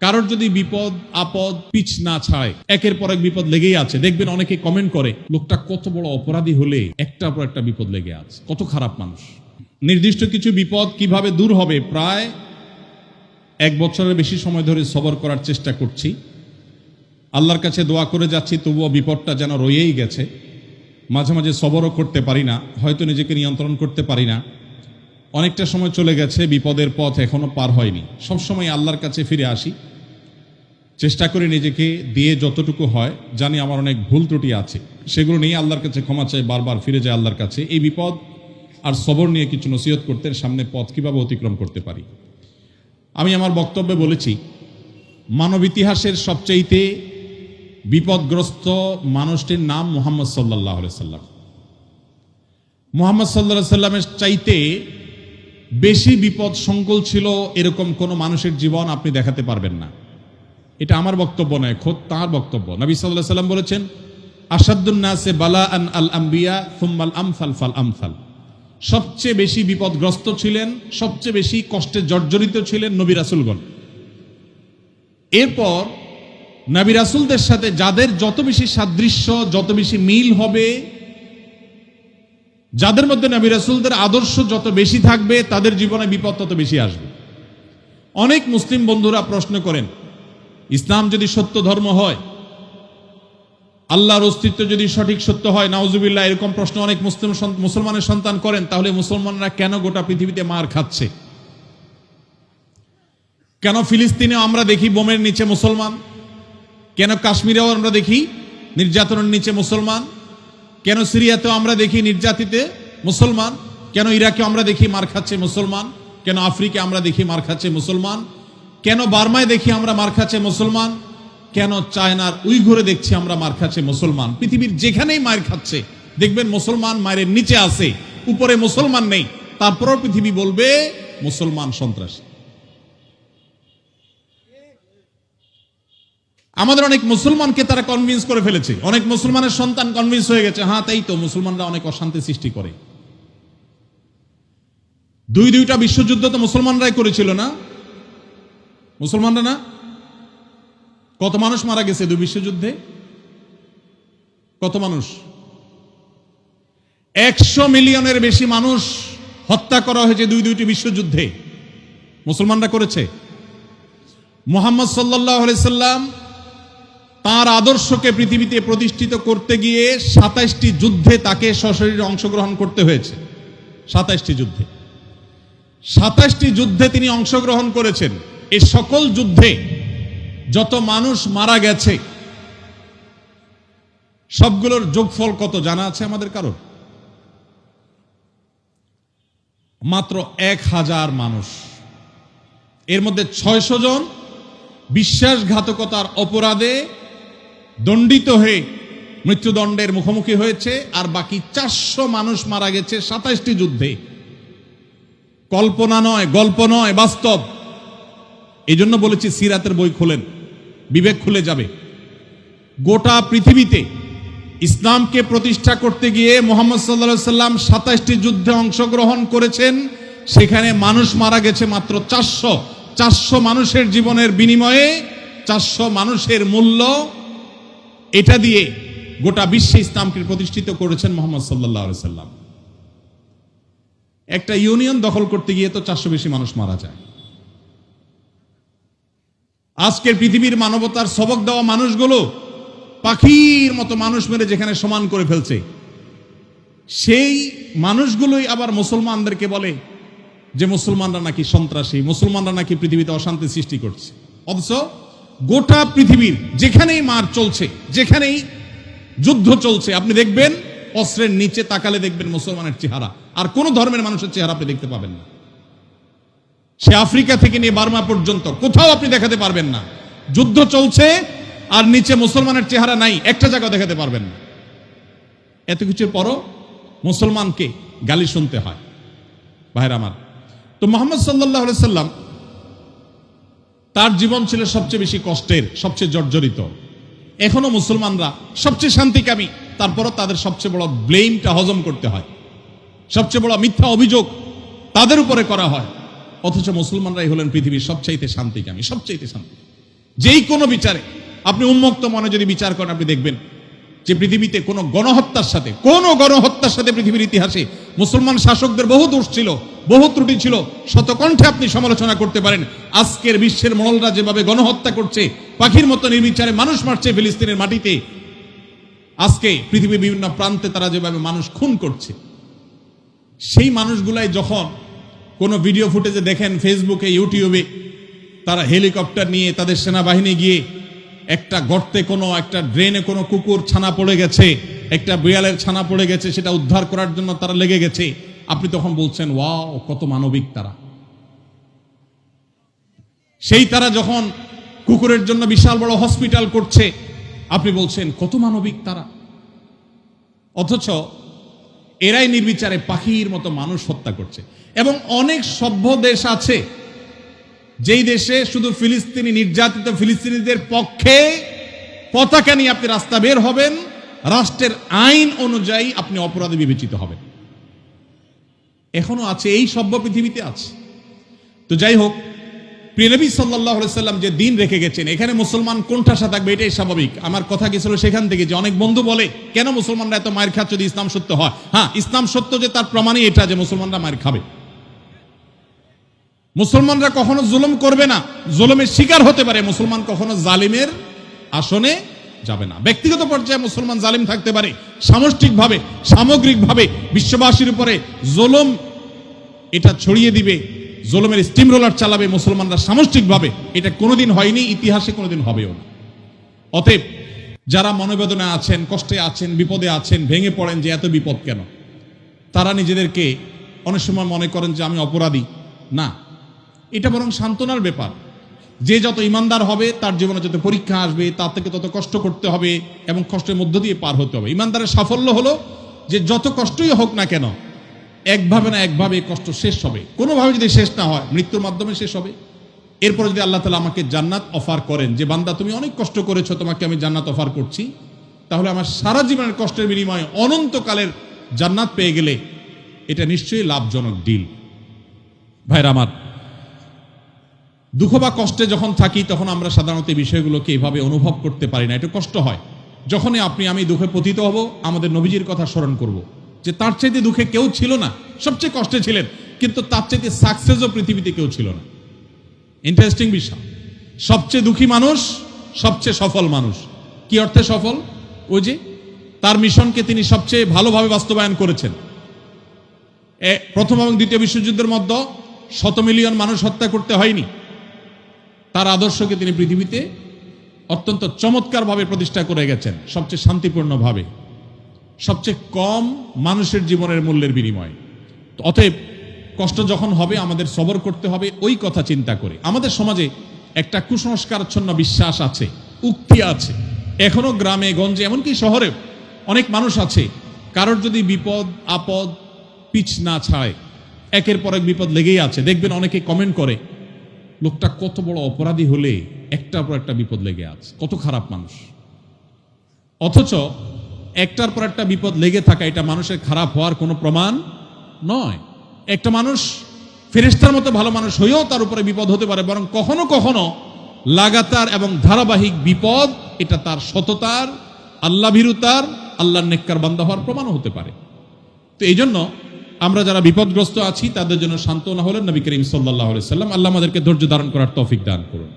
কারোর যদি বিপদ, আপদ পিছ না ছাড়ে একের পর এক বিপদ লেগেই আছে। দেখবেন অনেকে কমেন্ট করে, লোকটা কত বড় অপরাধী হলে একটার পর একটা বিপদ লেগে আছে। কত খারাপ মানুষ। নির্দিষ্ট কিছু বিপদ কীভাবে দূর হবে, প্রায় এক বছরের বেশি সময় ধরে সবর করার চেষ্টা করছি। আল্লাহর কাছে দোয়া করে যাচ্ছি, তবুও বিপদটা যেন রয়েই গেছে। মাঝে মাঝে সবরও করতে পারি না, হয়তো নিজেকে নিয়ন্ত্রণ করতে পারি না। অনেকটা সময় চলে গেছে, বিপদের পথ এখনও পার হয়নি। সবসময় আল্লাহর কাছে ফিরে আসি। চেষ্টা করি নিজেকে দিয়ে যতটুকু হয়, জানি আমার অনেক ভুল ত্রুটি আছে। সেগুলো নিয়ে আল্লাহর কাছে ক্ষমা চাই, বারবার ফিরে যায় আল্লাহর কাছে। এই বিপদ আর সবর নিয়ে কিছু নসিহত করতে সামনে পথ কীভাবে অতিক্রম করতে পারি? আমি আমার বক্তব্যে বলেছি, মানব ইতিহাসের সবচাইতে বিপদগ্রস্ত মানুষটির নাম মোহাম্মদ সাল্লাহ সাল্লাম। মোহাম্মদ সাল্লাহ সাল্লামের চাইতে বেশি বিপদ সংকুল ছিল এরকম কোনো মানুষের জীবন আপনি দেখাতে পারবেন না। এটা আমার বক্তব্য নয়, খোদ তাঁর বক্তব্য। নবী সাল্লাহ সাল্লাম বলেছেন আসাদুন্নাসে বালা আন আল আম্বিয়া আমসাল ফাল সবচেয়ে বেশি বিপদগ্রস্ত ছিলেন, সবচেয়ে বেশি কষ্টে জর্জরিত ছিলেন নবী রাসুলগণ। এরপর নবী রাসুলদের সাথে যাদের যত বেশি সাদৃশ্য, যত বেশি মিল হবে, যাদের মধ্যে নবী রাসুলদের আদর্শ যত বেশি থাকবে, তাদের জীবনে বিপদ তত বেশি আসবে। অনেক মুসলিম বন্ধুরা প্রশ্ন করেন ইসলাম যদি সত্য ধর্ম হয়, আল্লাহর অস্তিত্ব যদি সঠিক সত্য হয়, নাউজুবিল্লাহ, এরকম প্রশ্ন অনেক মুসলিম মুসলমানের সন্তান করেন, তাহলে মুসলমানরা কেন গোটা পৃথিবীতে মার খাচ্ছে? কেন ফিলিস্তিনে আমরা দেখি বোমের নিচে মুসলমান? কেন কাশ্মীরেও আমরা দেখি নির্যাতনের নিচে মুসলমান? কেন সিরিয়াতেও আমরা দেখি নির্যাতিতে মুসলমান? কেন ইরাকে আমরা দেখি মার খাচ্ছে মুসলমান? কেন আফ্রিকা আমরা দেখি মার খাচ্ছে মুসলমান? কেন বার্মায় দেখি আমরা মার খাচ্ছে মুসলমান? কেন চায়নার উইঘুরে দেখছি আমরা মার খাচ্ছে মুসলমান? পৃথিবীর যেখানেই মার খাচ্ছে, দেখবেন মুসলমান মায়ের নিচে আছে, উপরে মুসলমান নেই। তারপরও পৃথিবী বলবে, মুসলমান সন্ত্রাসী। আমাদের অনেক মুসলমানকে তারা কনভিন্স করে ফেলেছে। অনেক মুসলমানের সন্তান কনভিন্স হয়ে গেছে হ্যাঁ তাই তো, মুসলমানরা অনেক অশান্তি সৃষ্টি করে। দুই দুইটা বিশ্বযুদ্ধ তো মুসলমানরাই করেছিল না? মুসলমানরা না? কত মানুষ মারা গেছে দুই বিশ্বযুদ্ধে? কত মানুষ? একশো মিলিয়নের বেশি মানুষ হত্যা করা হয়েছে দুই দুইটি বিশ্বযুদ্ধে। মুসলমানরা করেছে। মোহাম্মদ সাল্লাহ সাল্লাম তার আদর্শকে পৃথিবীতে প্রতিষ্ঠিত করতে গিয়ে সাতাইশটি যুদ্ধে তাকে সশরীরে অংশগ্রহণ করতে হয়েছে। সাতাইশটি যুদ্ধে। সাতাইশটি যুদ্ধে তিনি অংশগ্রহণ করেছেন। এই সকল যুদ্ধে যত মানুষ মারা গেছে, সবগুলোর যোগফল কত জানা আছে আমাদের কারোর? মাত্র এক হাজার মানুষ। এর মধ্যে ছয়শো জন বিশ্বাসঘাতকতার অপরাধে দণ্ডিত হয়ে মৃত্যুদণ্ডের মুখোমুখি হয়েছে, আর বাকি চারশো মানুষ মারা গেছে সাতাইশটি যুদ্ধে। কল্পনা নয়, গল্প নয়, বাস্তব। এই জন্য বলেছি, সিরাতের বই খোলেন, বিবেক খুলে যাবে। গোটা পৃথিবীতে ইসলামকে প্রতিষ্ঠা করতে গিয়ে মোহাম্মদ সাল্লা সাল্লাম সাতাইশটি যুদ্ধে অংশগ্রহণ করেছেন, সেখানে মানুষ মারা গেছে মাত্র চারশো চারশো মানুষের জীবনের বিনিময়ে, চারশো মানুষের মূল্য। এটা দিয়ে গোটা বিশ্বে ইসলামকে প্রতিষ্ঠিত করেছেন মোহাম্মদ সাল্লাহ সাল্লাম একটা ইউনিয়ন দখল করতে গিয়ে তো চারশো বেশি মানুষ মারা যায়। আজকের পৃথিবীর মানবতার সবক দেওয়া মানুষগুলো পাখির মতো মানুষ মেরে যেখানে সমান করে ফেলছে। সেই মানুষগুলোই আবার মুসলমানদেরকে বলে যে মুসলমানরা নাকি সন্ত্রাসী, মুসলমানরা নাকি পৃথিবীতে অশান্তি সৃষ্টি করছে। অথচ গোটা পৃথিবীর যেখানেই মার চলছে, যেখানেই যুদ্ধ চলছে, আপনি দেখবেন অস্ত্রের নিচে তাকালে দেখবেন মুসলমানের চেহারা। আর কোন ধর্মের মানুষের চেহারা আপনি দেখতে পাবেন না। সে আফ্রিকা থেকে নিয়ে বার্মা পর্যন্ত। কোথাও আপনি দেখাতে পারবেন না। যুদ্ধ চলছে, আর নিচে মুসলমানের চেহারা নাই। একটা জায়গা দেখাতে পারবেন না। এত কিছুর পরও মুসলমানকে গালি শুনতে হয়। ভাইরা আমার, তো মোহাম্মদ সাল্লাহ সাল্লাম তার জীবন ছিল সবচেয়ে বেশি কষ্টের, সবচেয়ে জর্জরিত। এখনও মুসলমানরা সবচেয়ে শান্তিকামী, তারপরও তাদের সবচেয়ে বড় ব্লেমটা হজম করতে হয়। সবচেয়ে বড় মিথ্যা অভিযোগ তাদের উপরে করা হয়। অথচ মুসলমানরাই হলেন পৃথিবীর সবচাইতে শান্তিকামী, সবচাইতে শান্তি। যেই কোনো বিচারে আপনি উন্মুক্ত মনে যদি বিচার করেন, আপনি দেখবেন যে পৃথিবীতে কোনো গণহত্যার সাথে, কোন গণহত্যার সাথে পৃথিবীর ইতিহাসে মুসলমান শাসকদের বহু দোষ ছিল, বহু ত্রুটি ছিল। শতকণ্ঠে আপনি সমালোচনা করতে পারেন, আজকের বিশ্বের মহলরা যেভাবে গণহত্যা করছে, পাখির মতো নির্বিচারে মানুষ মারছে ফিলিস্তিনের মাটিতে, আজকে পৃথিবীর বিভিন্ন প্রান্তে তারা যেভাবে মানুষ খুন করছে, সেই মানুষগুলাই যখন কোনো ভিডিও ফুটেজে দেখেন ফেসবুকে ইউটিউবে তারা হেলিকপ্টার নিয়ে তাদের সেনাবাহিনী গিয়ে একটা গর্তে কোনো, একটা ড্রেনে কোনো কুকুর ছানা পড়ে গেছে, একটা বিড়ালের ছানা পড়ে গেছে, সেটা উদ্ধার করার জন্য তারা লেগে গেছে। আপনি তখন বলছেন, ওয়াও, কত মানবিক তারা। সেই তারা যখন কুকুরের জন্য বিশাল বড় হসপিটাল করছে, আপনি বলছেন, কত মানবিক তারা? অথচ এরাই নির্বিচারে পাখির মতো মানুষ হত্যা করছে। এবং অনেক সভ্য দেশ আছে, যেই দেশে শুধু ফিলিস্তিনি নির্যাতিত ফিলিস্তিনিদের পক্ষে পতাকা নিয়ে আপনি রাস্তা বের হবেন, রাষ্ট্রের আইন অনুযায়ী আপনি অপরাধে বিবেচিত হবেন। এখনও আছে, এই সভ্য পৃথিবীতে আছে। তো যাই হোক প্রিয়নবী সাল্লাহ সাল্লাম যে দিন রেখে গেছেন, এখানে মুসলমান কোনঠাসা থাকবে, এটাই স্বাভাবিক। আমার কথা গেছিল সেখান থেকে যে অনেক বন্ধু বলে, কেন মুসলমানরা এত মায়ের খাচ্ছে যদি ইসলাম সত্য হয়? হ্যাঁ ইসলাম সত্য যে তার প্রমাণই এটা যে মুসলমানরা মায়ের খাবে। মুসলমানরা কখনো জুলুম করবে না, জুলুমের শিকার হতে পারে, মুসলমান কখনো জালিমের আসনে যাবে না। ব্যক্তিগত পর্যায়ে মুসলমান জালিম থাকতে পারে, সামষ্টিকভাবে, সামগ্রিকভাবে বিশ্ববাসীর উপরে জুলুম এটা ছড়িয়ে দিবে জুলুমের স্টিম রোলার চালাবে মুসলমানরা সামষ্টিকভাবে। এটা কোনোদিন হয়নি, ইতিহাসে কোনোদিন হবেও না। অতএব, যারা মনোবেদনে আছেন, কষ্টে আছেন, বিপদে আছেন, ভেঙে পড়েন যে এত বিপদ কেন? তারা নিজেদেরকে অনেক সময় মনে করেন যে আমি অপরাধী। না, এটা বরং সান্ত্বনার ব্যাপার। যে যত ইমানদার হবে, তার জীবনে যত পরীক্ষা আসবে, তার থেকে তত কষ্ট করতে হবে এবং কষ্টের মধ্য দিয়ে পার হতে হবে। ইমানদারের সাফল্য হলো যে যত কষ্টই হোক না কেন একভাবে না একভাবে কষ্ট শেষ হবে। কোনোভাবে যদি শেষ না হয়, মৃত্যুর মাধ্যমে শেষ হবে। এরপরে যদি আল্লাহ তালা আমাকে জান্নাত অফার করেন, যে বান্দা, তুমি অনেক কষ্ট করেছ, তোমাকে আমি জান্নাত অফার করছি, তাহলে আমার সারা জীবনের কষ্টের বিনিময়ে অনন্তকালের জান্নাত পেয়ে গেলে এটা নিশ্চয়ই লাভজনক ডিল ভাইরা আমার, দুঃখ বা কষ্টে যখন থাকি, তখন আমরা সাধারণত এই বিষয়গুলোকে এভাবে অনুভব করতে পারি না। এটা কষ্ট হয়। যখনই আপনি, আমি দুঃখে পতিত হব, আমাদের নবীজির কথা স্মরণ করব। যে তার চাইতে দুঃখে কেউ ছিল না, সবচেয়ে কষ্টে ছিলেন, কিন্তু তার চাইতে সাকসেসও পৃথিবীতে কেউ ছিল না। ইন্টারেস্টিং বিষয়। সবচেয়ে দুঃখী মানুষ, সবচেয়ে সফল মানুষ। কি অর্থে সফল? ওই যে, তার মিশনকে তিনি সবচেয়ে ভালোভাবে বাস্তবায়ন করেছেন। প্রথম এবং দ্বিতীয় বিশ্বযুদ্ধের মধ্যে শত মিলিয়ন মানুষ হত্যা করতে হয়নি। তার আদর্শকে তিনি পৃথিবীতে অত্যন্ত চমৎকারভাবে প্রতিষ্ঠা করে গেছেন, সবচেয়ে শান্তিপূর্ণভাবে। সবচেয়ে কম মানুষের জীবনের মূল্যের বিনিময়ে। অতএব কষ্ট যখন হবে, আমাদের সবর করতে হবে, ওই কথা চিন্তা করে। আমাদের সমাজে একটা কুসংস্কারচ্ছন্ন বিশ্বাস আছে, উক্তি আছে। এখনও গ্রামে, গঞ্জে, এমনকি শহরে অনেক মানুষ আছে, কারোর যদি বিপদ, আপদ, পিছ না ছাড়ে একের পর এক বিপদ লেগেই আছে। দেখবেন অনেকে কমেন্ট করে, লোকটা কত বড় অপরাধী হলে একটার পর একটা বিপদ লেগে আছে। কত খারাপ মানুষ। অথচ একটার পর একটা বিপদ লেগে থাকা এটা মানুষের খারাপ হওয়ার কোনো প্রমাণ নয়। একটা মানুষ ফেরেস্তার মতো ভালো মানুষ হয়েও তার উপরে বিপদ হতে পারে, বরং কখনো কখনো লাগাতার এবং ধারাবাহিক বিপদ, এটা তার সততার, আল্লাহ ভীরুতার আল্লাহর নেককার বান্দা হওয়ার প্রমাণও হতে পারে। তো এই জন্য আমরা যারা বিপদগ্রস্ত আছি, তাদের জন্য সান্ত্বনা হলেন নবী করিম সাল্লাহ সাল্লাম আল্লাহ আমাদেরকে ধৈর্য ধারণ করার তৌফিক দান করুন।